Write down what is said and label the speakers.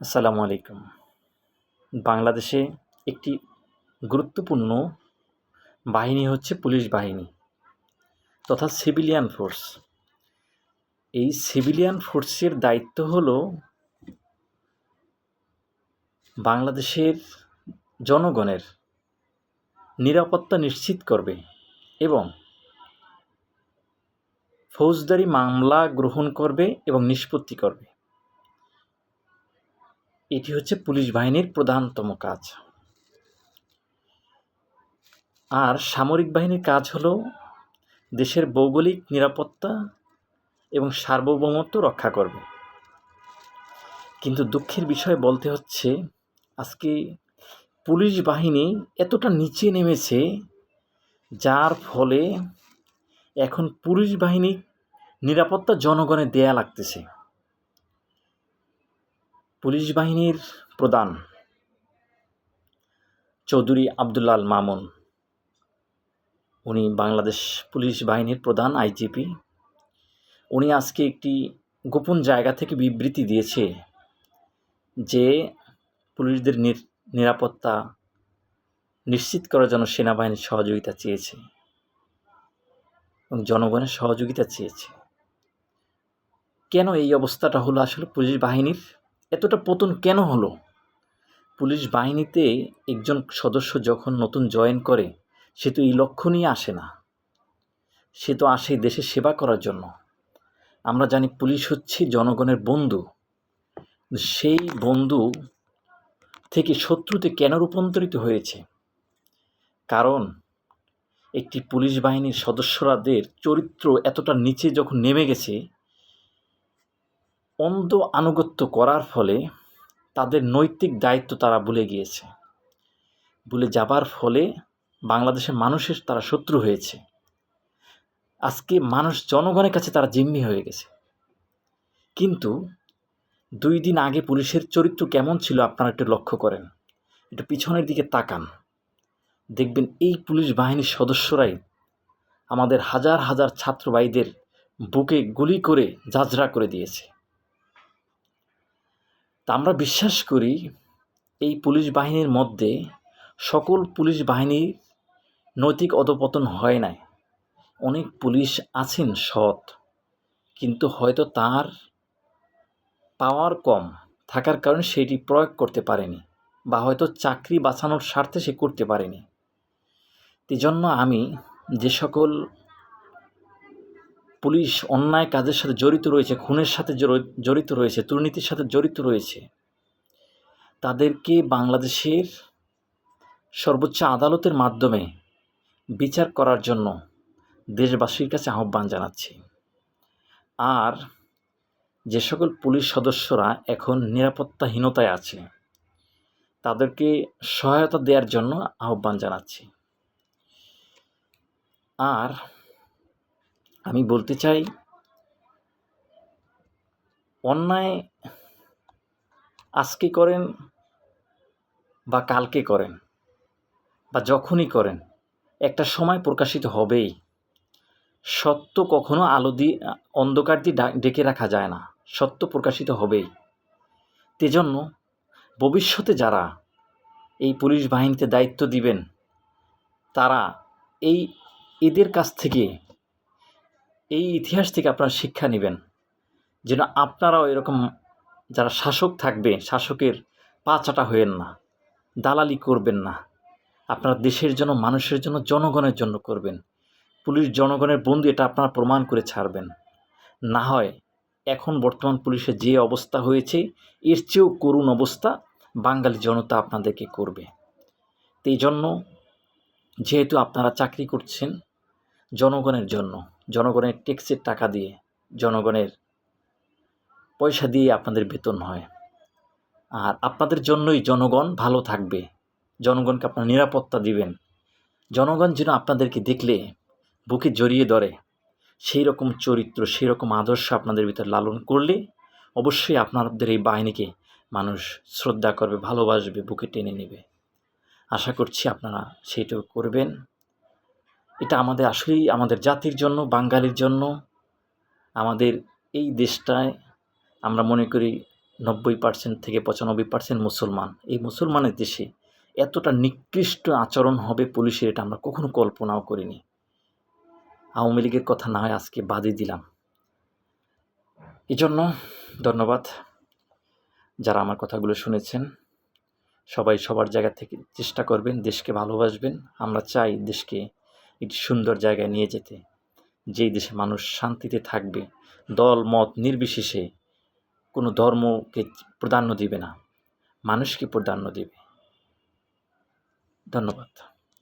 Speaker 1: আসসালামু আলাইকুম। বাংলাদেশে একটি গুরুত্বপূর্ণ বাহিনী হচ্ছে পুলিশ বাহিনী তথা সিভিলিয়ান ফোর্স। এই সিভিলিয়ান ফোর্সের দায়িত্ব হলো বাংলাদেশের জনগণের নিরাপত্তা নিশ্চিত করবে এবং ফৌজদারি মামলা গ্রহণ করবে এবং নিষ্পত্তি করবে। এটি হচ্ছে পুলিশ বাহিনীর প্রধানতম কাজ। আর সামরিক বাহিনীর কাজ হলো দেশের ভৌগোলিক নিরাপত্তা এবং সার্বভৌমত্ব রক্ষা করবে। কিন্তু দুঃখের বিষয় বলতে হচ্ছে, আজকে পুলিশ বাহিনী এতটা নিচে নেমেছে, যার ফলে এখন পুলিশ বাহিনী নিরাপত্তা জনগণের দেয়া লাগতেছে। পুলিশ বাহিনীর প্রধান চৌধুরী আবদুল্লাল মামুন। উনি বাংলাদেশ পুলিশ বাহিনীর প্রধান, আইজিপি। উনি আজকে একটি গোপন জায়গা থেকে বিবৃতি দিয়েছে যে পুলিশদের নিরাপত্তা নিশ্চিত করার জন্য সেনাবাহিনীর সহযোগিতা চেয়েছে এবং জনগণের সহযোগিতা চেয়েছে। কেন এই অবস্থাটা হলো আসলে পুলিশ বাহিনীর? এতটা পতন কেন হলো? পুলিশ বাহিনীতে একজন সদস্য যখন নতুন জয়েন করে, সে তো এই লক্ষ্য নিয়ে আসে না। সে তো আসে দেশের সেবা করার জন্য। আমরা জানি পুলিশ হচ্ছে জনগণের বন্ধু। সেই বন্ধু থেকে শত্রুতে কেন রূপান্তরিত হয়েছে? কারণ একটি পুলিশ বাহিনীর সদস্যরাদের চরিত্র এতটা নিচে যখন নেমে গেছে অন্ধ আনুগত্য করার ফলে তাদের নৈতিক দায়িত্ব তারা ভুলে গিয়েছে। ভুলে যাবার ফলে বাংলাদেশের মানুষের তারা শত্রু হয়েছে। আজকে মানুষ জনগণের কাছে তারা জিম্মি হয়ে গেছে। কিন্তু দুই দিন আগে পুলিশের চরিত্র কেমন ছিল আপনারা একটু লক্ষ্য করেন। একটু পিছনের দিকে তাকান। দেখবেন এই পুলিশ বাহিনীর সদস্যরাই আমাদের হাজার হাজার ছাত্র ভাইদের বুকে গুলি করে জাজরা করে দিয়েছে। তা আমরা বিশ্বাস করি এই পুলিশ বাহিনীর মধ্যে সকল পুলিশ বাহিনীর নৈতিক অধপতন হয় নাই। অনেক পুলিশ আছেন সৎ, কিন্তু হয়তো তার পাওয়ার কম, থাকার কারণে সেটি প্রয়োগ করতে পারেনি বা হয়তো চাকরি বাঁচানোর স্বার্থে সে করতে পারেনি। জন্য আমি যে সকল পুলিশ অন্যায় কাজের সাথে জড়িত রয়েছে, খুনের সাথে জড়িত রয়েছে, দুর্নীতির সাথে জড়িত রয়েছে। তাদেরকে বাংলাদেশের সর্বোচ্চ আদালতের মাধ্যমে বিচার করার জন্য দেশবাসীর কাছে আহ্বান জানাচ্ছি। আর যে সকল পুলিশ সদস্যরা এখন নিরাপত্তাহীনতায় আছে, তাদেরকে সহায়তা দেওয়ার জন্য আহ্বান জানাচ্ছি। আর আমি বলতে চাই, অন্যায় আজকে করেন বা কালকে করেন বা যখনই করেন, একটা সময় প্রকাশিত হবেই। সত্য কখনো আলো দিয়ে, অন্ধকার দিয়ে ডেকে রাখা যায় না। সত্য প্রকাশিত হবেই। তেজন্য ভবিষ্যতে যারা এই পুলিশ বাহিনীতে দায়িত্ব দিবেন, তারা এই এদের কাছ থেকে এই ইতিহাস থেকে আপনারা শিক্ষা নেবেন। যেন আপনারাও এরকম যারা শাসক থাকবে, শাসকের পা চাটা হয়েন না, দালালি করবেন না। আপনারা দেশের জন্য, মানুষের জন্য, জনগণের জন্য করবেন। পুলিশ জনগণের বন্ধু এটা আপনারা প্রমাণ করে ছাড়বেন। না হয় এখন বর্তমান পুলিশের যে অবস্থা হয়েছে, এর চেয়েও করুণ অবস্থা বাঙালি জনতা আপনাদেরকে করবে। তো এই জন্য যেহেতু আপনারা চাকরি করছেন জনগণের জন্য, জনগণের ট্যাক্সের টাকা দিয়ে জনগণের পয়সা দিয়ে আপনাদের বেতন হয়। আর আপনাদের জন্যই জনগণ ভালো থাকবে। জনগণকে আপনার নিরাপত্তা দিবেন। জনগণ যেন আপনাদেরকে দেখলে বুকে জড়িয়ে ধরে। সেই রকম চরিত্র, সেই রকম আদর্শ আপনাদের ভিতর লালন করলে অবশ্যই আপনাদের এই বাহিনীকে মানুষ শ্রদ্ধা করবে, ভালোবাসবে, বুকে টেনে নেবে। আশা করছি আপনারা সেইটাও করবেন। এটা আমাদের আসলেই আমাদের জাতির জন্য, বাঙালির জন্য, আমাদের এই দেশটায় আমরা মনে করি নব্বই পার্সেন্ট থেকে পঁচানব্বই পার্সেন্ট মুসলমান। এই মুসলমানের দেশে এতটা নিকৃষ্ট আচরণ হবে পুলিশের এটা আমরা কখনো কল্পনাও করিনি। আওয়ামী লীগের কথা না হয় আজকে বাদই দিলাম। এই জন্য ধন্যবাদ যারা আমার কথাগুলো শুনেছেন। সবাই সবার জায়গা থেকে চেষ্টা করবেন, দেশকে ভালোবাসবেন। আমরা চাই দেশকে একটি সুন্দর জায়গায় নিয়ে যেতে। যেই দেশে মানুষ শান্তিতে থাকবে, দল, মত নির্বিশেষে কোনো ধর্মকে প্রাধান্য দিবে না, মানুষকে প্রাধান্য দিবে। ধন্যবাদ।